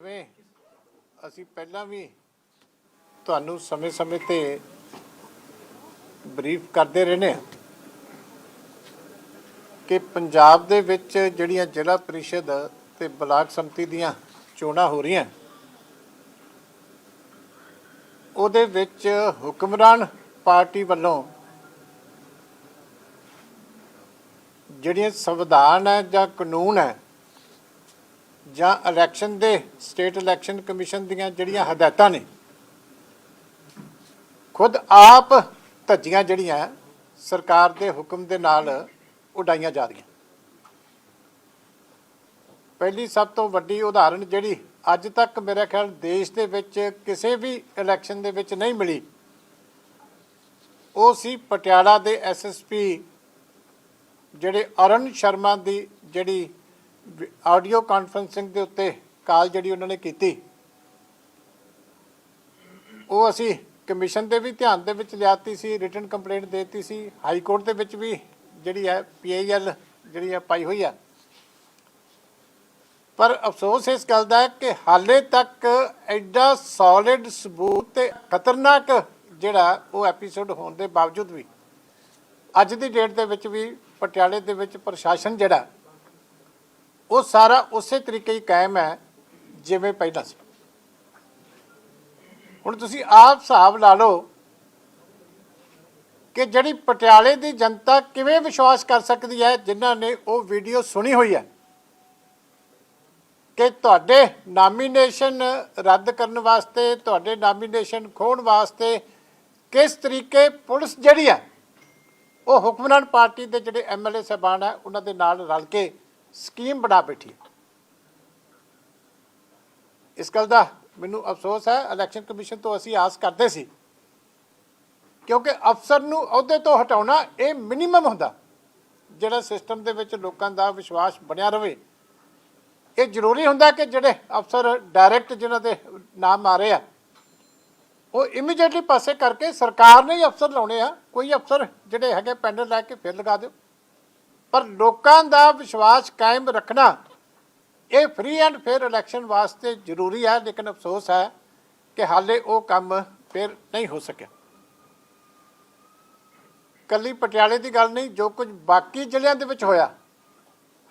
ਜਿਵੇਂ ਅਸੀਂ ਪਹਿਲਾਂ ਵੀ ਤੁਹਾਨੂੰ ਸਮੇਂ-ਸਮੇਂ ਤੇ ਬਰੀਫ ਕਰਦੇ ਰਹਿੰਦੇ ਹਾਂ ਕਿ ਪੰਜਾਬ ਦੇ ਵਿੱਚ ਜਿਹੜੀਆਂ ਜ਼ਿਲ੍ਹਾ ਪ੍ਰੀਸ਼ਦ ਤੇ ਬਲਾਕ ਸੰਮਤੀ ਦੀਆਂ ਚੋਣਾਂ ਹੋ ਰਹੀਆਂ, ਉਹਦੇ ਵਿੱਚ ਹੁਕਮਰਾਨ ਪਾਰਟੀ ਵੱਲੋਂ ਜਿਹੜੀਆਂ ਸੰਵਿਧਾਨ ਹੈ ਜਾਂ ਕਾਨੂੰਨ ਹੈ ਜਾਂ ਇਲੈਕਸ਼ਨ ਦੇ ਸਟੇਟ ਇਲੈਕਸ਼ਨ ਕਮਿਸ਼ਨ ਦੀਆਂ ਜਿਹੜੀਆਂ ਹਦਾਇਤਾਂ ਨੇ, ਖੁਦ ਆਪ ਧੱਜੀਆਂ ਜਿਹੜੀਆਂ ਸਰਕਾਰ ਦੇ ਹੁਕਮ ਦੇ ਨਾਲ ਉਡਾਈਆਂ ਜਾ ਰਹੀਆਂ। ਪਹਿਲੀ ਸਭ ਤੋਂ ਵੱਡੀ ਉਦਾਹਰਣ ਜਿਹੜੀ ਅੱਜ ਤੱਕ ਮੇਰੇ ਖਿਆਲ ਦੇਸ਼ ਦੇ ਵਿੱਚ ਕਿਸੇ ਵੀ ਇਲੈਕਸ਼ਨ ਦੇ ਵਿੱਚ ਨਹੀਂ ਮਿਲੀ, ਉਹ ਸੀ ਪਟਿਆਲਾ ਦੇ ਐਸਐਸਪੀ ਜਿਹੜੇ ਅਰਨ ਸ਼ਰਮਾ ਦੀ ਜਿਹੜੀ ਆਡੀਓ ਕਾਨਫਰੰਸਿੰਗ ਦੇ ਉੱਤੇ ਕਾਲ ਜਿਹੜੀ ਉਹਨਾਂ ਨੇ ਕੀਤੀ, ਉਹ ਅਸੀਂ ਕਮਿਸ਼ਨ ਦੇ ਵੀ ਧਿਆਨ ਦੇ ਵਿੱਚ ਲਿਆਤੀ ਸੀ, ਰਿਟਨ ਕੰਪਲੇਂਟ ਦੇਤੀ ਸੀ, ਹਾਈ ਕੋਰਟ ਦੇ ਵਿੱਚ ਵੀ ਜਿਹੜੀ ਹੈ ਪੀਆਈਐਲ ਜਿਹੜੀ ਹੈ ਪਾਈ ਹੋਈ ਆ ਪਰ ਅਫਸੋਸ ਇਸ ਗੱਲ ਦਾ ਹੈ ਕਿ ਹਾਲੇ ਤੱਕ ਐਡਾ ਸੋਲਿਡ ਸਬੂਤ ਤੇ ਖਤਰਨਾਕ ਜਿਹੜਾ ਉਹ ਐਪੀਸੋਡ ਹੋਣ ਦੇ ਬਾਵਜੂਦ ਵੀ ਅੱਜ ਦੀ ਡੇਟ ਦੇ ਵਿੱਚ ਵੀ ਪਟਿਆਲੇ ਦੇ ਵਿੱਚ ਪ੍ਰਸ਼ਾਸਨ ਜਿਹੜਾ ਉਹ ਸਾਰਾ ਉਸੇ ਤਰੀਕੇ ਹੀ ਕਾਇਮ ਹੈ ਜਿਵੇਂ ਪਹਿਲਾਂ ਸੀ। ਹੁਣ ਤੁਸੀਂ ਆਪ ਹਿਸਾਬ ਲਾ ਲਓ ਕਿ ਜਿਹੜੀ ਪਟਿਆਲੇ ਦੀ ਜਨਤਾ ਕਿਵੇਂ ਵਿਸ਼ਵਾਸ ਕਰ ਸਕਦੀ ਹੈ, ਜਿਨ੍ਹਾਂ ਨੇ ਉਹ ਵੀਡੀਓ ਸੁਣੀ ਹੋਈ ਹੈ ਕਿ ਤੁਹਾਡੇ ਨਾਮੀਨੇਸ਼ਨ ਰੱਦ ਕਰਨ ਵਾਸਤੇ, ਤੁਹਾਡੇ ਨਾਮੀਨੇਸ਼ਨ ਖੋਣ ਵਾਸਤੇ ਕਿਸ ਤਰੀਕੇ ਪੁਲਿਸ ਜਿਹੜੀ ਹੈ, ਉਹ ਹੁਕਮਰਾਨ ਪਾਰਟੀ ਦੇ ਜਿਹੜੇ ਐਮਐਲਏ ਸਾਹਿਬਾਨ ਹੈ, ਉਹਨਾਂ ਦੇ ਨਾਲ ਰਲ ਕੇ ਸਕੀਮ ਬਣਾ ਬੈਠੀ ਹੈ। ਇਸ ਗੱਲ ਦਾ ਮੈਨੂੰ ਅਫਸੋਸ ਹੈ ਇਲੈਕਸ਼ਨ ਕਮਿਸ਼ਨ ਤੋਂ ਅਸੀਂ ਆਸ ਕਰਦੇ ਸੀ। ਕਿਉਂਕਿ ਅਫਸਰ ਨੂੰ ਅਹੁਦੇ ਤੋਂ ਹਟਾਉਣਾ ਇਹ ਮਿਨੀਮਮ ਹੁੰਦਾ। ਜਿਹੜਾ ਸਿਸਟਮ ਦੇ ਵਿੱਚ ਲੋਕਾਂ ਦਾ ਵਿਸ਼ਵਾਸ ਬਣਿਆ ਰਹੇ ਇਹ ਜ਼ਰੂਰੀ ਹੁੰਦਾ ਕਿ ਜਿਹੜੇ ਅਫਸਰ ਡਾਇਰੈਕਟ ਜਿਨ੍ਹਾਂ ਦੇ ਨਾਮ ਆ ਰਹੇ ਆ, ਉਹ ਇਮੀਡੀਏਟਲੀ ਪਾਸੇ ਕਰਕੇ ਸਰਕਾਰ ਨੇ ਹੀ ਅਫਸਰ ਲਾਉਣੇ ਆ। ਕੋਈ ਅਫਸਰ ਜਿਹੜੇ ਹੈਗੇ ਪੈਨਲ ਲੈ ਕੇ ਫਿਰ ਲਗਾ ਦਿਓ। ਪਰ ਲੋਕਾਂ ਦਾ ਵਿਸ਼ਵਾਸ ਕਾਇਮ ਰੱਖਣਾ ਇਹ ਫ੍ਰੀ ਐਂਡ ਫੇਅਰ ਇਲੈਕਸ਼ਨ ਵਾਸਤੇ ਜ਼ਰੂਰੀ ਹੈ, ਲੇਕਿਨ ਅਫਸੋਸ ਹੈ ਕਿ ਹਾਲੇ ਉਹ ਕੰਮ ਫਿਰ ਨਹੀਂ ਹੋ ਸਕਿਆ। ਕੱਲੀ ਪਟਿਆਲੇ ਦੀ ਗੱਲ ਨਹੀਂ, ਜੋ ਕੁਝ ਬਾਕੀ ਜ਼ਿਲ੍ਹਿਆਂ ਦੇ ਵਿੱਚ ਹੋਇਆ,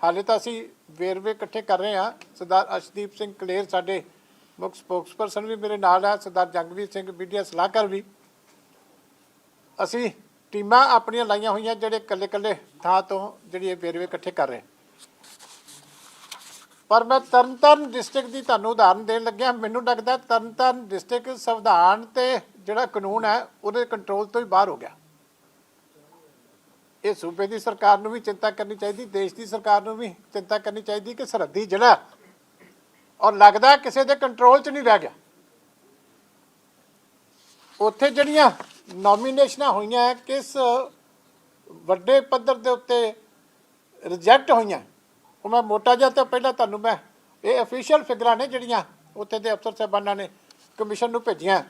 ਹਾਲੇ ਤਾਂ ਅਸੀਂ ਵੇਰਵੇ ਇਕੱਠੇ ਕਰ ਰਹੇ ਹਾਂ। ਸਰਦਾਰ ਅਸ਼ਦੀਪ ਸਿੰਘ ਕਲੇਰ ਸਾਡੇ ਮੁੱਖ ਸਪੋਕਸਪਰਸਨ ਵੀ ਮੇਰੇ ਨਾਲ ਹੈ, ਸਰਦਾਰ ਜੰਗਵੀਰ ਸਿੰਘ ਮੀਡੀਆ ਸਲਾਹਕਾਰ ਵੀ। ਅਸੀਂ ਟੀਮਾਂ ਆਪਣੀਆਂ ਲਾਈਆਂ ਹੋਈਆਂ ਜਿਹੜੇ ਕੱਲੇ-ਕੱਲੇ ਥਾਂ ਤੋਂ ਜਿਹੜੀ ਇਹ ਵੇਰਵੇ ਇਕੱਠੇ ਕਰ ਰਹੇ। ਪਰ ਮੈਂ ਤਰਨਤਾਰਨ ਡਿਸਟ੍ਰਿਕਟ ਦੀ ਤੁਹਾਨੂੰ ਉਦਾਹਰਨ ਦੇਣ ਲੱਗਿਆ, ਮੈਨੂੰ ਲੱਗਦਾ ਤਰਨਤਾਰਨ ਡਿਸਟ੍ਰਿਕਟ ਸੰਵਿਧਾਨ ਤੇ ਜਿਹੜਾ ਕਾਨੂੰਨ ਹੈ, ਉਹਦੇ ਕੰਟਰੋਲ ਤੋਂ ਹੀ ਬਾਹਰ ਹੋ ਗਿਆ। ਇਹ ਸੂਬੇ ਦੀ ਸਰਕਾਰ ਨੂੰ ਵੀ ਚਿੰਤਾ ਕਰਨੀ ਚਾਹੀਦੀ, ਦੇਸ਼ ਦੀ ਸਰਕਾਰ ਨੂੰ ਵੀ ਚਿੰਤਾ ਕਰਨੀ ਚਾਹੀਦੀ ਕਿ ਸਰਹੱਦੀ ਜ਼ਿਲ੍ਹਾ ਔਰ ਲੱਗਦਾ ਕਿਸੇ ਦੇ ਕੰਟਰੋਲ 'ਚ ਨਹੀਂ ਰਹਿ ਗਿਆ। ਉੱਥੇ ਜਿਹੜੀਆਂ ਨੋਮੀਨੇਸ਼ਨਾਂ ਹੋਈਆਂ, ਕਿਸ ਵੱਡੇ ਪੱਧਰ ਦੇ ਉੱਤੇ ਰਿਜੈਕਟ ਹੋਈਆਂ, ਉਹ ਮੈਂ ਮੋਟਾ ਜਿਹਾ ਤਾਂ ਪਹਿਲਾਂ ਤੁਹਾਨੂੰ ਮੈਂ ਇਹ ਅਫੀਸ਼ੀਅਲ ਫਿਗਰਾਂ ਨੇ ਜਿਹੜੀਆਂ ਉੱਥੇ ਦੇ ਅਫਸਰ ਸਾਹਿਬਾਨਾਂ ਨੇ ਕਮਿਸ਼ਨ ਨੂੰ ਭੇਜੀਆਂ।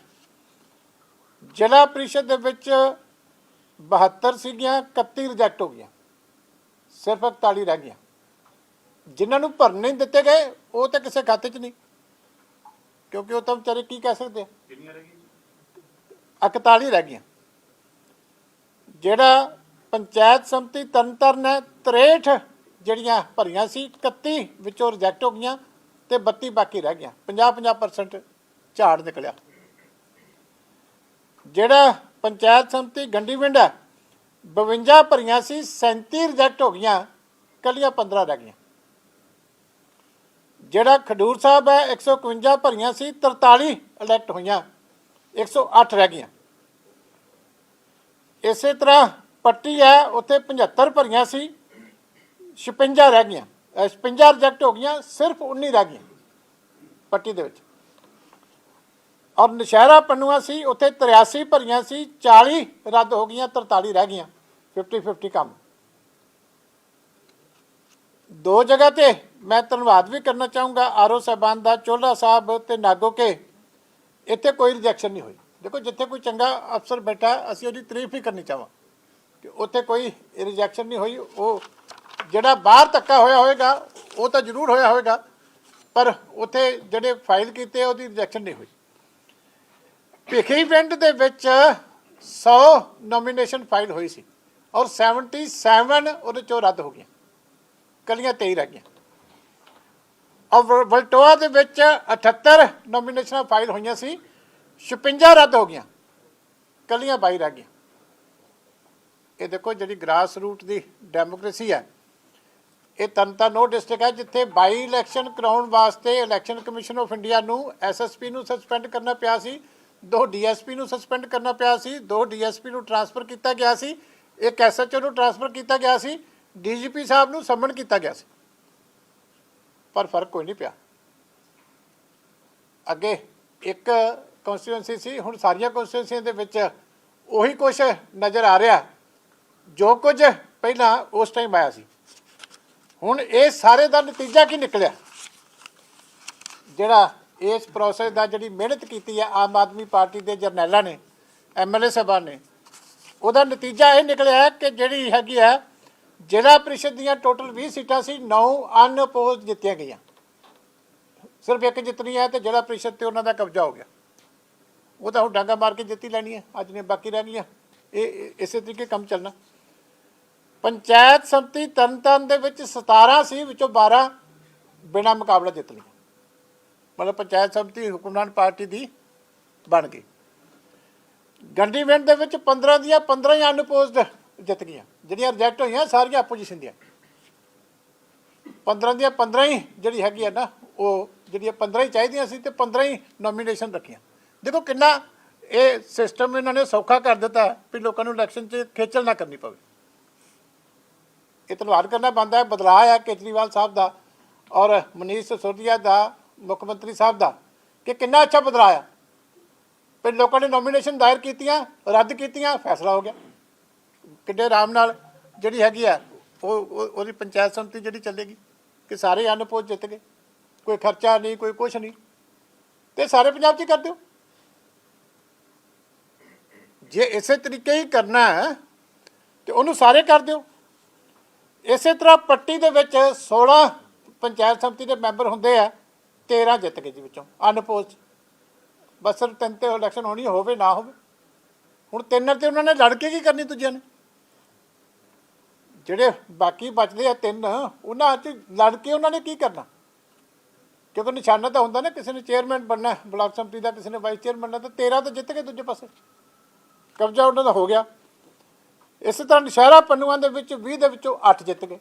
ਜ਼ਿਲ੍ਹਾ ਪ੍ਰੀਸ਼ਦ ਦੇ ਵਿੱਚ 72 ਸੀਗੀਆਂ 31 ਰਿਜੈਕਟ ਹੋ ਗਈਆਂ, ਸਿਰਫ 41 ਰਹਿ ਗਈਆਂ। ਜਿਨ੍ਹਾਂ ਨੂੰ ਭਰਨ ਨਹੀਂ ਦਿੱਤੇ ਗਏ, ਉਹ ਤਾਂ ਕਿਸੇ ਖਾਤੇ 'ਚ ਨਹੀਂ, ਕਿਉਂਕਿ ਉਹ ਤਾਂ ਵਿਚਾਰੇ ਕੀ ਕਹਿ ਸਕਦੇ ਆ? ਕਿੰਨੀਆਂ ਰਹਿ ਗਈਆਂ? 41 ਰਹਿ ਗਈਆਂ। ਜਿਹੜਾ ਪੰਚਾਇਤ ਸੰਮਤੀ ਤਰਨਤਾਰਨ ਹੈ 63 ਜਿਹੜੀਆਂ ਭਰੀਆਂ ਸੀ 31 ਵਿੱਚੋਂ ਰਿਜੈਕਟ ਹੋ ਗਈਆਂ ਤੇ 32 ਬਾਕੀ ਰਹਿ ਗਈਆਂ। 50-50% ਝਾੜ ਨਿਕਲਿਆ। ਜਿਹੜਾ ਪੰਚਾਇਤ ਸੰਮਤੀ ਗੰਡੀਵਿੰਡ ਹੈ 52 ਭਰੀਆਂ ਸੀ 37 ਰਿਜੈਕਟ ਹੋ ਗਈਆਂ ਕੱਲੀਆਂ 15 ਰਹਿ ਗਈਆਂ। ਜਿਹੜਾ ਖਡੂਰ ਸਾਹਿਬ ਹੈ 151 ਭਰੀਆਂ ਸੀ 43 ਇਲੈਕਟ ਹੋਈਆਂ। 108 ਰਹਿ ਗਈਆਂ। ਇਸੇ ਤਰ੍ਹਾਂ ਪੱਟੀ ਹੈ, ਉੱਥੇ 75 ਭਰੀਆਂ ਸੀ 56 ਰਹਿ ਗਈਆਂ। ਅਹ 56 ਰਿਜੈਕਟ ਹੋ ਗਈਆਂ, ਸਿਰਫ 19 ਰਹਿ ਗਈਆਂ ਪੱਟੀ ਦੇ ਵਿੱਚ। ਔਰ ਨਸ਼ਹਿਰਾ ਪੰਨੂਆ ਸੀ, ਉੱਥੇ 83 ਭਰੀਆਂ ਸੀ 40 ਰੱਦ ਹੋ ਗਈਆਂ 43 ਰਹਿ ਗਈਆਂ 50 50 ਕੰਮ। ਦੋ ਜਗ੍ਹਾ ਤੇ ਮੈਂ ਧੰਨਵਾਦ ਵੀ ਕਰਨਾ ਚਾਹੂੰਗਾ, ਆਰਓ ਸਾਹਿਬਾਨ ਦਾ ਚੋਲਾ ਸਾਹਿਬ ਤੇ ਨਾਗੋ ਕੇ ਇੱਥੇ ਕੋਈ ਰਿਜੈਕਸ਼ਨ ਨਹੀਂ ਹੋਈ। ਦੇਖੋ, ਜਿੱਥੇ ਕੋਈ ਚੰਗਾ ਅਫਸਰ ਬੈਠਾ, ਅਸੀਂ ਉਹਦੀ ਤਾਰੀਫ ਹੀ ਕਰਨੀ ਚਾਹਾਂ ਕਿ ਉੱਥੇ ਕੋਈ ਰਿਜੈਕਸ਼ਨ ਨਹੀਂ ਹੋਈ। ਉਹ ਜਿਹੜਾ ਬਾਹਰ ਧੱਕਾ ਹੋਇਆ ਹੋਵੇਗਾ, ਉਹ ਤਾਂ ਜ਼ਰੂਰ ਹੋਇਆ ਹੋਵੇਗਾ, ਪਰ ਉੱਥੇ ਜਿਹੜੇ ਫਾਈਲ ਕੀਤੇ ਉਹਦੀ ਰਿਜੈਕਸ਼ਨ ਨਹੀਂ ਹੋਈ। ਭਿੱਖੀ ਪਿੰਡ ਦੇ ਵਿੱਚ 100 ਨੋਮੀਨੇਸ਼ਨ ਫਾਈਲ ਹੋਈ ਸੀ ਔਰ 77 ਉਹਦੇ ਚੋਂ ਰੱਦ ਹੋ ਗਈਆਂ। ਕਲੀਆਂ 23 ਰਹਿ ਗਈਆਂ। ਔਰ ਵਲਟੋਆ ਦੇ ਵਿੱਚ 78 ਨੋਮੀਨੇਸ਼ਨਾਂ ਫਾਈਲ ਹੋਈਆਂ ਸੀ 56 ਰੱਦ ਹੋ ਗਈਆਂ ਕੱਲੀਆਂ 22 ਰਹਿ ਗਈਆਂ। ਇਹ ਦੇਖੋ ਜਿਹੜੀ ਗ੍ਰਾਸ ਰੂਟ ਦੀ ਡੈਮੋਕ੍ਰੇਸੀ ਹੈ, ਇਹ ਤਨਤਨ ਉਹ ਡਿਸਟ੍ਰਿਕਟ ਹੈ ਜਿੱਥੇ ਬਾਈ ਇਲੈਕਸ਼ਨ ਕਰਾਉਣ ਵਾਸਤੇ ਇਲੈਕਸ਼ਨ ਕਮਿਸ਼ਨ ਆਫ ਇੰਡੀਆ ਨੂੰ ਐਸਐਸਪੀ ਨੂੰ ਸਸਪੈਂਡ ਕਰਨਾ ਪਿਆ ਸੀ, ਦੋ ਡੀਐਸਪੀ ਨੂੰ ਸਸਪੈਂਡ ਕਰਨਾ ਪਿਆ ਸੀ, ਦੋ ਡੀਐਸਪੀ ਨੂੰ ਟਰਾਂਸਫਰ ਕੀਤਾ ਗਿਆ ਸੀ, ਇੱਕ ਐਸਐਚਓ ਨੂੰ ਟਰਾਂਸਫਰ ਕੀਤਾ ਗਿਆ ਸੀ ਡੀਜੀਪੀ ਸਾਹਿਬ ਨੂੰ ਸਮਨ ਕੀਤਾ ਗਿਆ ਸੀ। ਪਰ ਫ਼ਰਕ ਕੋਈ ਨਹੀਂ ਪਿਆ। ਅੱਗੇ ਇੱਕ ਕਨਸਟੀਟੂਐਂਸੀ ਸੀ, ਹੁਣ ਸਾਰੀਆਂ ਕਨਸਟੀਟੂਐਂਸੀਆਂ ਦੇ ਵਿੱਚ ਉਹੀ ਕੁਝ ਨਜ਼ਰ ਆ ਰਿਹਾ। ਜੋ ਕੁਝ ਪਹਿਲਾਂ ਉਸ ਟਾਈਮ ਆਇਆ ਸੀ। ਹੁਣ ਇਹ ਸਾਰੇ ਦਾ ਨਤੀਜਾ ਕੀ ਨਿਕਲਿਆ? ਜਿਹੜਾ ਇਸ ਪ੍ਰੋਸੈਸ ਦਾ ਜਿਹੜੀ ਮਿਹਨਤ ਕੀਤੀ ਹੈ ਆਮ ਆਦਮੀ ਪਾਰਟੀ ਦੇ ਜਰਨੈਲਾਂ ਨੇ ਐਮਐਲਏ ਸਾਹਿਬਾਨ ਨੇ, ਉਹਦਾ ਨਤੀਜਾ ਇਹ ਨਿਕਲਿਆ ਕਿ ਜਿਹੜੀ ਹੈਗੀ ਹੈ ਜ਼ਿਲ੍ਹਾ ਪ੍ਰੀਸ਼ਦ ਦੀਆਂ ਟੋਟਲ 20 ਸੀਟਾਂ ਸੀ 9 ਅਨਪੋਜ਼ਡ ਜਿੱਤੀਆਂ ਗਈਆਂ। ਸਿਰਫ ਇੱਕ ਜਿੱਤਣੀ ਹੈ ਤੇ ਜ਼ਿਲ੍ਹਾ ਪ੍ਰੀਸ਼ਦ ਤੇ ਉਹਨਾਂ ਦਾ ਕਬਜ਼ਾ ਹੋ ਗਿਆ। ਉਹ ਤਾਂ ਹੁਣ ਡਾਂਗਾ ਮਾਰ ਕੇ ਜਿੱਤੀ ਲੈਣੀ ਹੈ, ਅੱਜ ਨੇ ਬਾਕੀ ਰਹਿਣੀਆਂ ਇਹ ਇਸੇ ਤਰੀਕੇ ਕੰਮ ਚੱਲਣਾ। ਪੰਚਾਇਤ ਸੰਮਤੀ ਤਰਨਤਾਰਨ ਦੇ ਵਿੱਚ 17 ਸੀ, ਵਿੱਚੋਂ 12 ਬਿਨਾਂ ਮੁਕਾਬਲਾ ਜਿੱਤ ਲਈਆਂ। ਮਤਲਬ ਪੰਚਾਇਤ ਸੰਮਤੀ ਹੁਕਮਰਾਨ ਪਾਰਟੀ ਦੀ ਬਣ ਗਈ। ਗੰਡੀਵਿੰਡ ਦੇ ਵਿੱਚ 15 ਦੀਆਂ 15 ਹੀ ਅਨਪੋਜ਼ਡ ਜਿੱਤ ਗਈਆਂ। ਜਿਹੜੀਆਂ ਰਿਜੈਕਟ ਹੋਈਆਂ, ਸਾਰੀਆਂ ਆਪੋਜੀਸ਼ਨ ਦੀਆਂ। 15 ਦੀਆਂ 15 ਹੀ ਜਿਹੜੀ ਹੈਗੀ ਆ ਨਾ, ਉਹ ਜਿਹੜੀਆਂ 15 ਹੀ ਚਾਹੀਦੀਆਂ ਸੀ ਤੇ 15 ਹੀ ਨੋਮੀਨੇਸ਼ਨ ਰੱਖੀਆਂ। ਦੇਖੋ ਕਿੰਨਾ ਇਹ ਸਿਸਟਮ ਇਹਨਾਂ ਨੇ ਸੌਖਾ ਕਰ ਦਿੱਤਾ ਵੀ ਲੋਕਾਂ ਨੂੰ ਇਲੈਕਸ਼ਨ 'ਚ ਖੇਚਲ ਨਾ ਕਰਨੀ ਪਵੇ। ਇਹ ਧੰਨਵਾਦ ਕਰਨਾ ਬੰਦਾ ਹੈ, ਬਦਲਾਅ ਆ ਕੇਜਰੀਵਾਲ ਸਾਹਿਬ ਦਾ ਔਰ ਮਨੀਸ਼ ਸਿਸੋਦੀਆ ਦਾ, ਮੁੱਖ ਮੰਤਰੀ ਸਾਹਿਬ ਦਾ, ਕਿ ਕਿੰਨਾ ਅੱਛਾ ਬਦਲਾਅ ਆ। ਪਰ ਲੋਕਾਂ ਨੇ ਨੋਮੀਨੇਸ਼ਨ ਦਾਇਰ ਕੀਤੀਆਂ, ਰੱਦ ਕੀਤੀਆਂ, ਫੈਸਲਾ ਹੋ ਗਿਆ। ਕਿੱਡੇ ਆਰਾਮ ਨਾਲ ਜਿਹੜੀ ਹੈਗੀ ਆ, ਉਹ, ਉਹ- ਉਹਦੀ ਪੰਚਾਇਤ ਸੰਮਤੀ ਜਿਹੜੀ ਚੱਲੇਗੀ, ਕਿ ਸਾਰੇ ਅਨਪੋਜ ਜਿੱਤ ਗਏ। ਕੋਈ ਖਰਚਾ ਨਹੀਂ, ਕੋਈ ਕੁਛ ਨਹੀਂ। ਤੇ ਸਾਰੇ ਪੰਜਾਬ 'ਚ ਹੀ ਕਰ ਦਿਓ। ਜੇ ਇਸੇ ਤਰੀਕੇ ਹੀ ਕਰਨਾ ਹੈ, ਤੇ ਉਹਨੂੰ ਸਾਰੇ ਕਰ ਦਿਓ। ਇਸੇ ਤਰ੍ਹਾਂ ਪੱਟੀ ਦੇ ਵਿੱਚ 16 ਪੰਚਾਇਤ ਸੰਮਤੀ ਦੇ ਮੈਂਬਰ ਹੁੰਦੇ ਆ 13 ਜਿੱਤ ਗਏ ਜੀ ਵਿੱਚੋਂ ਅਨਪੋਜ਼ਡ ਬਸ ਤਿੰਨ ਤੇ ਇਲੈਕਸ਼ਨ ਹੋਣੀ ਹੋਵੇ, ਨਾ ਹੋਵੇ। ਹੁਣ ਤਿੰਨ ਤੇ ਉਹਨਾਂ ਨੇ ਲੜ ਕੇ ਕੀ ਕਰਨੀ ਦੂਜਿਆਂ ਨੇ? ਜਿਹੜੇ ਬਾਕੀ ਬਚਦੇ ਆ ਤਿੰਨ ਉਹਨਾਂ 'ਚ ਲੜ ਕੇ ਉਹਨਾਂ ਨੇ ਕੀ ਕਰਨਾ? ਕਿਉਂਕਿ ਨਿਸ਼ਾਨਾ ਤਾਂ ਹੁੰਦਾ ਨਾ ਕਿਸੇ ਨੇ ਚੇਅਰਮੈਨ ਬਣਨਾ ਹੈ, ਬਲਾਕ ਸੰਮਤੀ ਦਾ ਕਿਸੇ ਨੇ ਵਾਈਸ ਚੇਅਰਮੈਨ ਬਣਨਾ ਤਾਂ 13 ਤਾਂ ਜਿੱਤ ਗਏ ਦੂਜੇ ਪਾਸੇ। ਕਬਜ਼ਾ ਉਹਨਾਂ ਦਾ ਹੋ ਗਿਆ। ਇਸੇ ਤਰ੍ਹਾਂ ਨਸ਼ਹਿਰਾ ਪੰਨੂਆਂ ਦੇ ਵਿੱਚ 20 ਦੇ ਵਿੱਚੋਂ 8 ਜਿੱਤ ਗਏ।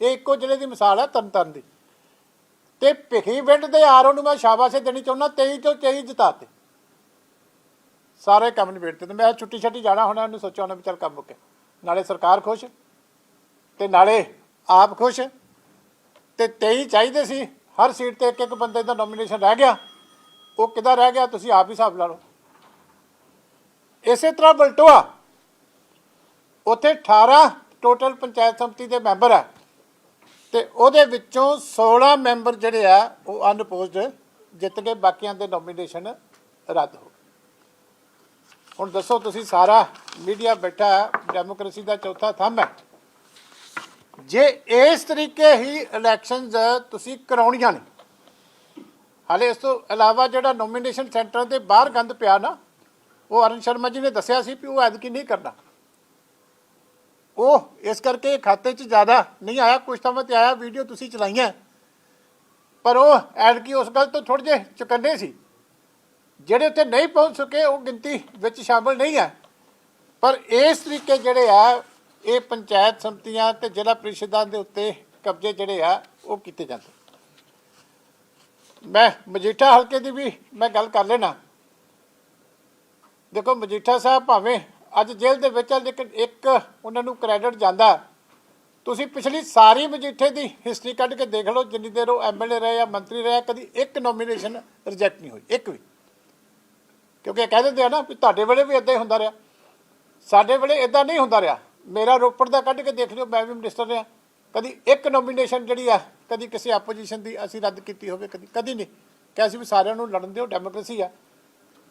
ਇਹ ਇੱਕੋ ਜ਼ਿਲ੍ਹੇ ਦੀ ਮਿਸਾਲ ਹੈ ਤਰਨਤਾਰਨ ਦੀ। ਤੇ ਭਿੱਖੀ ਪਿੰਡ ਦੇ ਆਰਓ ਨੂੰ ਮੈਂ ਸ਼ਾਬਾਸ਼ ਦੇਣੀ ਚਾਹੁੰਦਾ 23 ਤੋਂ 23 ਜਿਤਾਤੇ। ਸਾਰੇ ਕੰਮ ਨਿਬੇੜਤੇ ਤੇ ਮੈਂ ਛੁੱਟੀ ਛੱਟੀ ਜਾਣਾ ਹੋਣਾ ਉਹਨੂੰ ਸੋਚਿਆ ਹੋਣਾ ਵੀ ਚੱਲ ਕੰਮ ਮੁੱਕੇ ਨਾਲੇ ਸਰਕਾਰ ਖੁਸ਼ ਤੇ ਨਾਲੇ ਆਪ ਖੁਸ਼। ਤੇ 23 ਚਾਹੀਦੇ ਸੀ। ਹਰ ਸੀਟ ਤੇ ਇੱਕ ਇੱਕ ਬੰਦੇ ਦਾ ਨੋਮੀਨੇਸ਼ਨ ਰਹਿ ਗਿਆ। ਉਹ ਕਿੱਦਾਂ ਰਹਿ ਗਿਆ ਤੁਸੀਂ ਆਪ ਹੀ ਹਿਸਾਬ ਲਾ ਲਓ। ਇਸੇ ਤਰ੍ਹਾਂ ਬਲਟੋਆ। ਉੱਥੇ 18 ਟੋਟਲ ਪੰਚਾਇਤ ਸੰਮਤੀ ਦੇ ਮੈਂਬਰ ਆ। ਤੇ ਉਹਦੇ ਵਿੱਚੋਂ 16 ਮੈਂਬਰ ਜਿਹੜੇ ਆ, ਉਹ ਅਨਪੋਜ਼ਡ ਜਿੱਤ ਕੇ ਬਾਕੀਆਂ ਦੇ ਨੋਮੀਨੇਸ਼ਨ ਰੱਦ ਹੋ ਹੁਣ ਦੱਸੋ ਤੁਸੀਂ ਸਾਰਾ ਮੀਡੀਆ ਬੈਠਾ ਡੈਮੋਕ੍ਰੇਸੀ ਦਾ ਚੌਥਾ ਥੰਮ ਹੈ। ਜੇ ਇਸ ਤਰੀਕੇ ਹੀ ਇਲੈਕਸ਼ਨਸ ਤੁਸੀਂ ਕਰਾਉਣੀਆਂ ਨੇ, ਹਾਲੇ ਇਸ ਤੋਂ ਇਲਾਵਾ ਜਿਹੜਾ ਨੋਮੀਨੇਸ਼ਨ ਸੈਂਟਰ ਦੇ ਬਾਹਰ ਗੰਦ ਪਿਆ ਨਾ, ਉਹ ਅਰਨ ਸ਼ਰਮਾ ਜੀ ਨੇ ਦੱਸਿਆ ਸੀ ਕਿ ਉਹ ਐਦਕੀ ਨਹੀਂ ਕਰਨਾ। ਉਹ ਇਸ ਕਰਕੇ ਖਾਤੇ 'ਚ ਜ਼ਿਆਦਾ ਨਹੀਂ ਆਇਆ, ਕੁਛ ਸਮੇਂ ਤੇ ਆਇਆ ਵੀਡੀਓ ਤੁਸੀਂ ਚਲਾਈਆਂ। ਪਰ ਉਹ ਐਦਕੀ ਉਸ ਗੱਲ ਤੋਂ ਥੋੜੇ ਜਿਹੇ ਚੁਕੰਨੇ ਸੀ। ਜਿਹੜੇ ਉੱਥੇ ਨਹੀਂ ਪਹੁੰਚ ਸਕੇ, ਉਹ ਗਿਣਤੀ ਵਿੱਚ ਸ਼ਾਮਲ ਨਹੀਂ ਹੈ। ਪਰ ਇਸ ਤਰੀਕੇ ਜਿਹੜੇ ਆ ਇਹ ਪੰਚਾਇਤ ਸੰਮਤੀਆਂ ਤੇ ਜ਼ਿਲ੍ਹਾ ਪ੍ਰੀਸ਼ਦਾਂ ਦੇ ਉੱਤੇ ਕਬਜ਼ੇ ਜਿਹੜੇ ਆ, ਉਹ ਕੀਤੇ ਜਾਂਦੇ। ਮੈਂ ਮਜੀਠਾ ਹਲਕੇ ਦੀ ਵੀ ਮੈਂ ਗੱਲ ਕਰ ਲੈਣਾ। ਦੇਖੋ ਮਜੀਠਾ ਸਾਹਿਬ ਭਾਵੇਂ ਅੱਜ ਜੇਲ੍ਹ ਦੇ ਵਿੱਚ ਆ, ਲੇਕਿਨ ਇੱਕ ਉਹਨਾਂ ਨੂੰ ਕ੍ਰੈਡਿਟ ਜਾਂਦਾ। ਤੁਸੀਂ ਪਿਛਲੀ ਸਾਰੀ ਮਜੀਠੇ ਦੀ ਹਿਸਟਰੀ ਕੱਢ ਕੇ ਦੇਖ ਲਓ, ਜਿੰਨੀ ਦੇਰ ਉਹ ਐਮਐਲਏ ਰਹੇ ਜਾਂ ਮੰਤਰੀ ਰਹੇ ਕਦੀ ਇੱਕ ਨੋਮੀਨੇਸ਼ਨ ਰਿਜੈਕਟ ਨਹੀਂ ਹੋਈ, ਇੱਕ ਵੀ। ਕਿਉਂਕਿ ਇਹ ਕਹਿ ਦਿੰਦੇ ਆ ਨਾ ਵੀ ਤੁਹਾਡੇ ਵੇਲੇ ਵੀ ਇਦਾਂ ਹੀ ਹੁੰਦਾ ਰਿਹਾ। ਸਾਡੇ ਵੇਲੇ ਇਦਾਂ ਨਹੀਂ ਹੁੰਦਾ ਰਿਹਾ। ਮੇਰਾ ਰੋਪੜ ਦਾ ਕੱਢ ਕੇ ਦੇਖ ਲਿਓ, ਮੈਂ ਵੀ ਮਿਨਿਸਟਰ ਰਿਹਾ। ਕਦੀ ਇੱਕ ਨੋਮੀਨੇਸ਼ਨ ਜਿਹੜੀ ਆ, ਕਦੀ ਕਿਸੇ ਆਪੋਜੀਸ਼ਨ ਦੀ ਅਸੀਂ ਰੱਦ ਕੀਤੀ ਹੋਵੇ, ਕਦੀ ਕਦੀ ਨਹੀਂ। ਕਿ ਅਸੀਂ ਵੀ ਸਾਰਿਆਂ ਨੂੰ ਲੜਨ ਦਿਓ ਡੈਮੋਕ੍ਰੇਸੀ ਆ।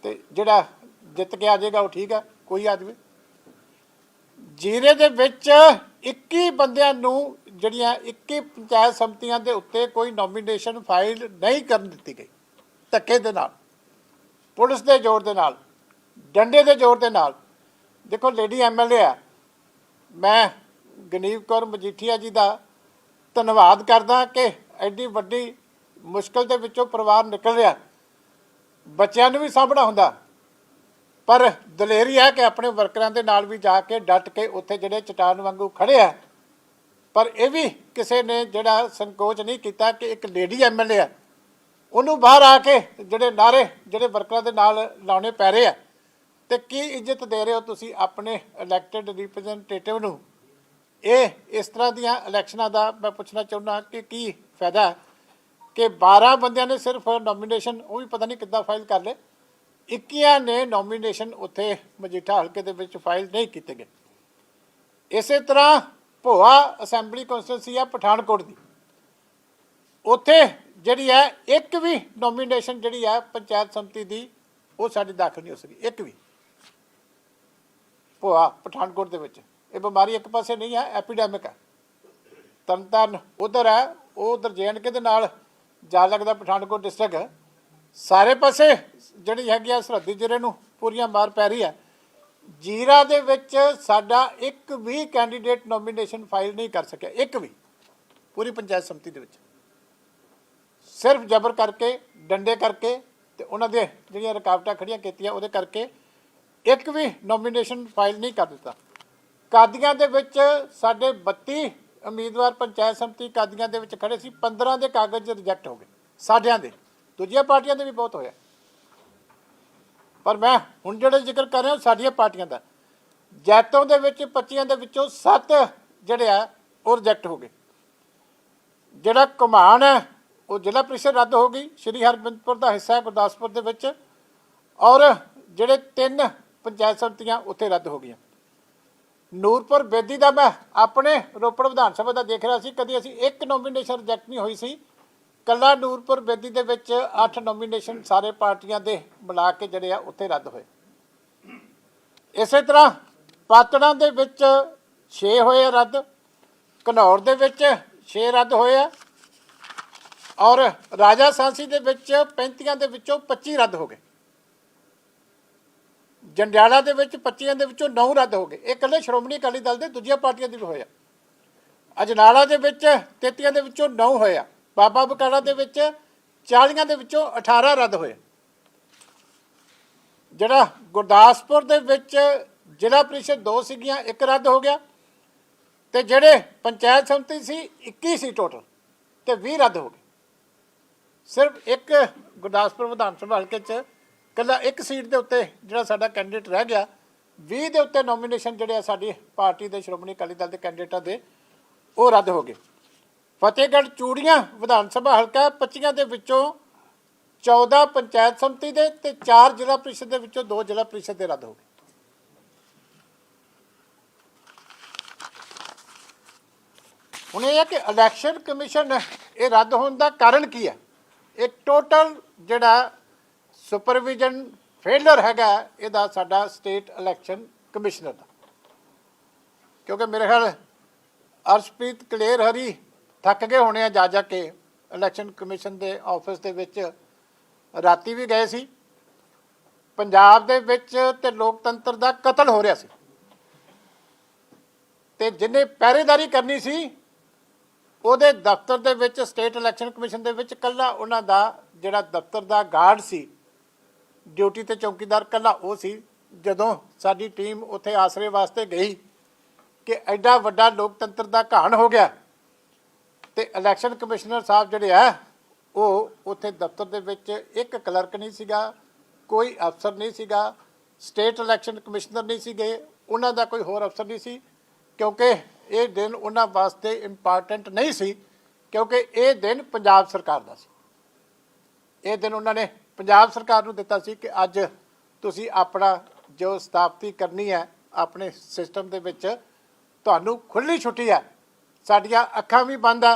ਤੇ ਜਿਹੜਾ ਜਿੱਤ ਕੇ ਆ ਜਾਏਗਾ, ਉਹ ਠੀਕ ਆ, ਕੋਈ ਆਦਮੀ। ਜੀਰੇ ਦੇ ਵਿੱਚ 21 ਬੰਦਿਆਂ ਨੂੰ ਜਿਹੜੀਆਂ 21 ਪੰਚਾਇਤ ਸਮਿਤੀਆਂ ਦੇ ਉੱਤੇ ਕੋਈ ਨੋਮੀਨੇਸ਼ਨ ਫਾਈਲ ਨਹੀਂ ਕਰਨ ਦਿੱਤੀ ਗਈ, ਧੱਕੇ ਦੇ ਨਾਲ। ਪੁਲਿਸ ਦੇ ਜ਼ੋਰ ਦੇ ਨਾਲ, ਡੰਡੇ ਦੇ ਜ਼ੋਰ ਦੇ ਨਾਲ। ਦੇਖੋ ਲੇਡੀ ਐਮਐਲਏ ਆ ਮੈਂ ਗਨੀਵ ਕੌਰ ਮਜੀਠੀਆ ਜੀ ਦਾ ਧੰਨਵਾਦ ਕਰਦਾ ਕਿ ਐਡੀ ਵੱਡੀ ਮੁਸ਼ਕਲ ਦੇ ਵਿੱਚੋਂ ਪਰਿਵਾਰ ਨਿਕਲ ਰਿਹਾ। ਬੱਚਿਆਂ ਨੂੰ ਵੀ ਸਾਂਭਣਾ ਹੁੰਦਾ। ਪਰ ਦਲੇਰੀ ਹੈ ਕਿ ਆਪਣੇ ਵਰਕਰਾਂ ਦੇ ਨਾਲ ਵੀ ਜਾ ਕੇ ਡਟ ਕੇ ਉੱਥੇ ਜਿਹੜੇ ਚਟਾਨ ਵਾਂਗੂ ਖੜੇ ਆ। ਪਰ ਇਹ ਵੀ ਕਿਸੇ ਨੇ ਜਿਹੜਾ ਸੰਕੋਚ ਨਹੀਂ ਕੀਤਾ ਕਿ ਇੱਕ ਲੇਡੀ ਐਮਐਲਏ ਆ। ਉਹਨੂੰ ਬਾਹਰ ਆ ਕੇ ਜਿਹੜੇ ਨਾਰੇ ਜਿਹੜੇ ਵਰਕਰਾਂ ਦੇ ਨਾਲ ਲਾਉਣੇ ਪੈ ਰਹੇ ਆ। ਤੇ ਕੀ ਇੱਜ਼ਤ ਦੇ ਰਹੇ ਹੋ ਤੁਸੀਂ ਆਪਣੇ ਇਲੈਕਟਿਡ ਰਿਪਰੈਜ਼ੈਂਟੇਟਿਵ ਨੂੰ? ਇਹ, ਇਸ ਤਰ੍ਹਾਂ ਦੀਆਂ ਇਲੈਕਸ਼ਨਾਂ ਦਾ ਮੈਂ ਪੁੱਛਣਾ ਚਾਹੁੰਦਾ ਕਿ ਕੀ ਫਾਇਦਾ ਹੈ ਕਿ 12 ਬੰਦਿਆਂ ਨੇ ਸਿਰਫ ਨੋਮੀਨੇਸ਼ਨ ਉਹ ਵੀ ਪਤਾ ਨਹੀਂ ਕਿੱਦਾਂ ਫਾਈਲ ਕਰ ਲਏ। 21 ਨੇ ਨੋਮੀਨੇਸ਼ਨ ਉੱਥੇ ਮਜੀਠਾ ਹਲਕੇ ਦੇ ਵਿੱਚ ਫਾਈਲ ਨਹੀਂ ਕੀਤੇ ਗਏ। ਇਸੇ ਤਰ੍ਹਾਂ ਭੋਆ ਅਸੈਂਬਲੀ ਕੌਂਸਟੀਟਿਊਂਸੀ ਆ ਪਠਾਨਕੋਟ ਦੀ। ਉੱਥੇ ਜਿਹੜੀ ਹੈ ਇੱਕ ਵੀ ਨੋਮੀਨੇਸ਼ਨ ਜਿਹੜੀ ਹੈ ਪੰਚਾਇਤ ਸਮਿਤੀ ਦੀ, ਉਹ ਸਾਡੀ ਦਾਖਲ ਨਹੀਂ ਹੋ ਸਕੀ, ਇੱਕ ਵੀ। ਭੋਆ, ਪਠਾਨਕੋਟ ਦੇ ਵਿੱਚ। ਇਹ ਬਿਮਾਰੀ ਇੱਕ ਪਾਸੇ ਨਹੀਂ ਹੈ ਐਪੀਡੈਮਿਕ ਹੈ। ਤਰਨਤਾਰਨ ਉਧਰ ਹੈ, ਉਹ ਉਧਰ ਜੇਐਨਕੇ ਦੇ ਨਾਲ ਜਾ ਲੱਗਦਾ ਪਠਾਨਕੋਟ ਡਿਸਟ੍ਰਿਕਟ ਸਾਰੇ ਪਾਸੇ ਜਿਹੜੀ ਹੈਗੀ ਆ ਸਰਹੱਦੀ ਜ਼ਿਲ੍ਹੇ ਨੂੰ ਪੂਰੀਆਂ ਮਾਰ ਪੈ ਰਹੀ ਹੈ। ਜੀਰਾ ਦੇ ਵਿੱਚ ਸਾਡਾ ਇੱਕ ਵੀ ਕੈਂਡੀਡੇਟ ਨੋਮੀਨੇਸ਼ਨ ਫਾਈਲ ਨਹੀਂ ਕਰ ਸਕਿਆ, ਇੱਕ ਵੀ। ਪੂਰੀ ਪੰਚਾਇਤ ਸਮਿਤੀ ਦੇ ਵਿੱਚ। ਸਿਰਫ ਜ਼ਬਰ ਕਰਕੇ, ਡੰਡੇ ਕਰਕੇ ਤੇ ਉਹਨਾਂ ਦੇ ਜਿਹੜੀਆਂ ਰੁਕਾਵਟਾਂ ਖੜੀਆਂ ਕੀਤੀਆਂ, ਉਹਦੇ ਕਰਕੇ ਇੱਕ ਵੀ ਨੋਮੀਨੇਸ਼ਨ ਫਾਈਲ ਨਹੀਂ ਕਰ ਦਿੱਤਾ। ਕਾਦੀਆਂ ਦੇ ਵਿੱਚ ਸਾਡੇ 32 ਉਮੀਦਵਾਰ ਪੰਚਾਇਤ ਸਮਿਤੀ ਕਾਦੀਆਂ ਦੇ ਵਿੱਚ ਖੜੇ ਸੀ 15 ਦੇ ਕਾਗਜ਼ ਰਿਜੈਕਟ ਹੋ ਗਏ, ਸਾਡਿਆਂ ਦੇ। ਦੂਜੀਆਂ ਪਾਰਟੀਆਂ ਦੇ ਵੀ ਬਹੁਤ ਹੋਇਆ। ਪਰ ਮੈਂ ਹੁਣ ਜਿਹੜੇ ਜ਼ਿਕਰ ਕਰ ਰਿਹਾ ਸਾਡੀਆਂ ਪਾਰਟੀਆਂ ਦਾ। ਜੈਤੋਂ ਦੇ ਵਿੱਚ 25 ਦੇ ਵਿੱਚੋਂ 7 ਜਿਹੜੇ ਆ, ਉਹ ਰਿਜੈਕਟ ਹੋ ਗਏ। ਜਿਹੜਾ ਕਮਾਨ ਹੈ, ਉਹ ਜ਼ਿਲ੍ਹਾ ਪ੍ਰੀਸ਼ਦ ਰੱਦ ਹੋ ਗਈ, ਸ਼੍ਰੀ ਹਰਗੋਬਿੰਦਪੁਰ ਦਾ ਹਿੱਸਾ ਹੈ ਗੁਰਦਾਸਪੁਰ ਦੇ ਵਿੱਚ। ਔਰ ਜਿਹੜੇ ਤਿੰਨ ਪੰਚਾਇਤ ਸਮਿਤੀਆਂ ਉੱਥੇ ਰੱਦ ਹੋ ਗਈਆਂ। ਨੂਰਪੁਰ ਬੇਦੀ ਦਾ ਮੈਂ ਆਪਣੇ ਰੋਪੜ ਵਿਧਾਨ ਸਭਾ ਦਾ ਦੇਖ ਰਿਹਾ ਸੀ, ਕਦੀ ਅਸੀਂ ਇੱਕ ਨੋਮੀਨੇਸ਼ਨ ਰਿਜੈਕਟ ਨਹੀਂ ਹੋਈ ਸੀ। ਕੱਲਾ ਨੂਰਪੁਰ ਬੇਦੀ ਦੇ ਵਿੱਚ 8 ਨੋਮੀਨੇਸ਼ਨ ਸਾਰੇ ਪਾਰਟੀਆਂ ਦੇ ਮਿਲਾ ਕੇ ਜਿਹੜੇ ਆ ਉੱਥੇ ਰੱਦ ਹੋਏ। ਇਸੇ ਤਰ੍ਹਾਂ ਪਾਤੜਾਂ ਦੇ ਵਿੱਚ 6 ਹੋਏ ਆ ਰੱਦ, ਘਨੌਰ ਦੇ ਵਿੱਚ 6 ਰੱਦ ਹੋਏ ਆ ਔਰ ਰਾਜਾ ਸਾਂਸੀ ਦੇ ਵਿੱਚ 35 ਦੇ ਵਿੱਚੋਂ 25 ਰੱਦ ਹੋ ਗਏ। ਜੰਡਿਆਲਾ ਦੇ ਵਿੱਚ 25 ਦੇ ਵਿੱਚੋਂ 9 ਰੱਦ ਹੋ ਗਏ। ਇਹ ਇਕੱਲੇ ਸ਼੍ਰੋਮਣੀ ਅਕਾਲੀ ਦਲ ਦੇ ਦੂਜੀਆਂ ਪਾਰਟੀਆਂ ਦੇ ਵੀ ਹੋਇਆ। ਅਜਨਾਲਾ ਦੇ ਵਿੱਚ 33 ਦੇ ਵਿੱਚੋਂ 9 ਹੋਇਆ। ਬਾਬਾ ਬਕਾਲਾ ਦੇ ਵਿੱਚ 40 ਦੇ ਵਿੱਚੋਂ 18 ਰੱਦ ਹੋਏ। ਜਿਹੜਾ ਗੁਰਦਾਸਪੁਰ ਦੇ ਵਿੱਚ ਜ਼ਿਲ੍ਹਾ ਪ੍ਰੀਸ਼ਦ ਦੋ ਸੀਗੀਆਂ, ਇੱਕ ਰੱਦ ਹੋ ਗਿਆ ਤੇ ਜਿਹੜੇ ਪੰਚਾਇਤ ਸਮਿਤੀ ਸੀ 21 ਸੀ ਟੋਟਲ ਤੇ 20 ਰੱਦ ਹੋ ਗਏ। ਸਿਰਫ ਇੱਕ ਗੁਰਦਾਸਪੁਰ ਵਿਧਾਨ ਸਭਾ ਹਲਕੇ 'ਚ ਕੱਲਾ ਇੱਕ ਸੀਟ ਦੇ ਉੱਤੇ ਜਿਹੜਾ ਸਾਡਾ ਕੈਂਡੀਡੇਟ ਰਹਿ ਗਿਆ 20 ਦੇ ਉੱਤੇ ਨੋਮੀਨੇਸ਼ਨ ਜਿਹੜੇ ਆ ਸਾਡੀ ਪਾਰਟੀ ਦੇ ਸ਼੍ਰੋਮਣੀ ਅਕਾਲੀ ਦਲ ਦੇ ਕੈਂਡੀਡੇਟਾਂ ਦੇ, ਉਹ ਰੱਦ ਹੋ ਗਏ। ਫਤਿਹਗੜ੍ਹ ਚੂੜੀਆਂ ਵਿਧਾਨ ਸਭਾ ਹਲਕਾ 25 ਦੇ ਵਿੱਚੋਂ 14 ਪੰਚਾਇਤ ਸਮਿਤੀ ਦੇ ਤੇ 4 ਜ਼ਿਲ੍ਹਾ ਪ੍ਰੀਸ਼ਦ ਦੇ ਵਿੱਚੋਂ 2 ਜ਼ਿਲ੍ਹਾ ਪ੍ਰੀਸ਼ਦ ਦੇ ਰੱਦ ਹੋ ਗਏ। ਹੁਣ ਇਹ ਹੈ ਕਿ ਇਲੈਕਸ਼ਨ ਕਮਿਸ਼ਨ ਇਹ ਰੱਦ ਹੋਣ ਦਾ ਕਾਰਨ ਕੀ ਹੈ? ਇਹ ਟੋਟਲ ਜਿਹੜਾ ਸੁਪਰਵਿਜ਼ਨ ਫੇਲਰ ਹੈਗਾ, ਇਹਦਾ ਸਾਡਾ ਸਟੇਟ ਇਲੈਕਸ਼ਨ ਕਮਿਸ਼ਨਰ ਦਾ। ਕਿਉਂਕਿ ਮੇਰੇ ਖਿਆਲ ਅਰਸ਼ਪ੍ਰੀਤ ਕਲੇਰ ਹਰੀ ਥੱਕ ਗਏ ਹੋਣੇ ਆ ਜਾ ਜਾ ਕੇ ਇਲੈਕਸ਼ਨ ਕਮਿਸ਼ਨ ਦੇ ਆਫਿਸ ਦੇ ਵਿੱਚ। ਰਾਤੀ ਵੀ ਗਏ ਸੀ। ਪੰਜਾਬ ਦੇ ਵਿੱਚ ਤੇ ਲੋਕਤੰਤਰ ਦਾ ਕਤਲ ਹੋ ਰਿਹਾ ਸੀ। ਤੇ ਜਿਹਨੇ ਪਹਿਰੇਦਾਰੀ ਕਰਨੀ ਸੀ, ਉਹਦੇ ਦਫ਼ਤਰ ਦੇ ਵਿੱਚ ਸਟੇਟ ਇਲੈਕਸ਼ਨ ਕਮਿਸ਼ਨ ਦੇ ਵਿੱਚ ਕੱਲਾ ਉਹਨਾਂ ਦਾ ਜਿਹੜਾ ਦਫ਼ਤਰ ਦਾ ਗਾਰਡ ਸੀ ਡਿਊਟੀ ਤੇ ਚੌਕੀਦਾਰ ਕੱਲਾ ਉਹ ਸੀ ਜਦੋਂ ਸਾਡੀ ਟੀਮ ਉੱਥੇ ਆਸਰੇ ਵਾਸਤੇ ਗਈ ਕਿ ਐਡਾ ਵੱਡਾ ਲੋਕਤੰਤਰ ਦਾ ਘਾਣ ਹੋ ਗਿਆ। ਤੇ ਇਲੈਕਸ਼ਨ ਕਮਿਸ਼ਨਰ ਸਾਹਿਬ ਜਿਹੜੇ ਆ, ਉਹ ਉੱਥੇ ਦਫ਼ਤਰ ਦੇ ਵਿੱਚ ਇੱਕ ਕਲਰਕ ਨਹੀਂ ਸੀਗਾ, ਕੋਈ ਅਫਸਰ ਨਹੀਂ ਸੀਗਾ, ਸਟੇਟ ਇਲੈਕਸ਼ਨ ਕਮਿਸ਼ਨਰ ਨਹੀਂ ਸੀਗੇ, ਉਹਨਾਂ ਦਾ ਕੋਈ ਹੋਰ ਅਫਸਰ ਨਹੀਂ ਸੀ, ਕਿਉਂਕਿ ਇਹ ਦਿਨ ਉਹਨਾਂ ਵਾਸਤੇ ਇੰਪੋਰਟੈਂਟ ਨਹੀਂ ਸੀ, ਕਿਉਂਕਿ ਇਹ ਦਿਨ ਪੰਜਾਬ ਸਰਕਾਰ ਦਾ ਸੀ। ਇਹ ਦਿਨ ਉਹਨਾਂ ਨੇ ਪੰਜਾਬ ਸਰਕਾਰ ਨੂੰ ਦਿੱਤਾ ਸੀ ਕਿ ਅੱਜ ਤੁਸੀਂ ਆਪਣਾ ਜੋ ਸਥਾਪਤੀ ਕਰਨੀ ਹੈ, ਆਪਣੇ ਸਿਸਟਮ ਦੇ ਵਿੱਚ ਤੁਹਾਨੂੰ ਖੁੱਲੀ ਛੁੱਟੀ ਹੈ। ਸਾਡੀਆਂ ਅੱਖਾਂ ਵੀ ਬੰਦ ਆ।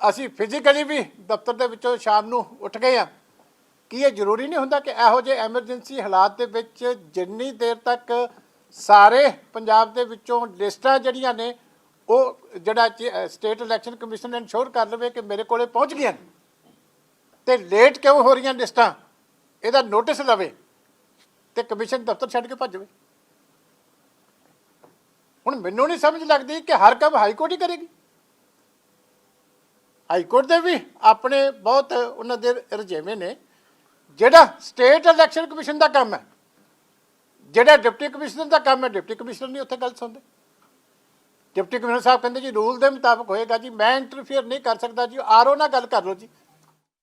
ਅਸੀਂ ਫਿਜ਼ੀਕਲੀ ਵੀ ਦਫ਼ਤਰ ਦੇ ਵਿੱਚੋਂ ਸ਼ਾਮ ਨੂੰ ਉੱਠ ਗਏ ਆ ਕੀ ਇਹ ਜ਼ਰੂਰੀ ਨਹੀਂ ਹੁੰਦਾ ਕਿ ਇਹੋ ਜਿਹੇ ਐਮਰਜੈਂਸੀ ਹਾਲਾਤ ਦੇ ਵਿੱਚ ਜਿੰਨੀ ਦੇਰ ਤੱਕ ਸਾਰੇ ਪੰਜਾਬ ਦੇ ਵਿੱਚੋਂ ਲਿਸਟਾਂ ਜਿਹੜੀਆਂ ਨੇ, ਉਹ ਜਿਹੜਾ ਸਟੇਟ ਇਲੈਕਸ਼ਨ ਕਮਿਸ਼ਨ ਇਨਸ਼ੋਰ ਕਰ ਲਵੇ ਕਿ ਮੇਰੇ ਕੋਲੇ ਪਹੁੰਚ ਗਈਆਂ ਨੇ। ਤੇ ਲੇਟ ਕਿਉਂ ਹੋ ਰਹੀਆਂ ਲਿਸਟਾਂ? ਇਹਦਾ ਨੋਟਿਸ ਲਵੇ ਤੇ ਕਮਿਸ਼ਨ ਦਫ਼ਤਰ ਛੱਡ ਕੇ ਭੱਜ ਜਾਵੇ। ਹੁਣ ਮੈਨੂੰ ਨਹੀਂ ਸਮਝ ਲੱਗਦੀ ਕਿ ਹਰ ਕੰਮ ਹਾਈ ਕੋਰਟ ਹੀ ਕਰੇਗੀ। ਹਾਈ ਕੋਰਟ ਦੇ ਵੀ ਆਪਣੇ ਬਹੁਤ ਉਹਨਾਂ ਦੇ ਰਜੇਵੇਂ ਨੇ। ਜਿਹੜਾ ਸਟੇਟ ਇਲੈਕਸ਼ਨ ਕਮਿਸ਼ਨ ਦਾ ਕੰਮ ਹੈ, ਜਿਹੜਾ ਡਿਪਟੀ ਕਮਿਸ਼ਨਰ ਦਾ ਕੰਮ ਹੈ ਡਿਪਟੀ ਕਮਿਸ਼ਨਰ ਨਹੀਂ ਉੱਥੇ ਗੱਲ ਸੁਣਦੇ। ਡਿਪਟੀ ਕਮਿਸ਼ਨਰ ਸਾਹਿਬ ਕਹਿੰਦੇ ਜੀ ਰੂਲ ਦੇ ਮੁਤਾਬਕ ਹੋਏਗਾ ਜੀ, ਮੈਂ ਇੰਟਰਫੇਅਰ ਨਹੀਂ ਕਰ ਸਕਦਾ ਜੀ, ਆਰਓ ਨਾਲ ਗੱਲ ਕਰ ਲਓ ਜੀ।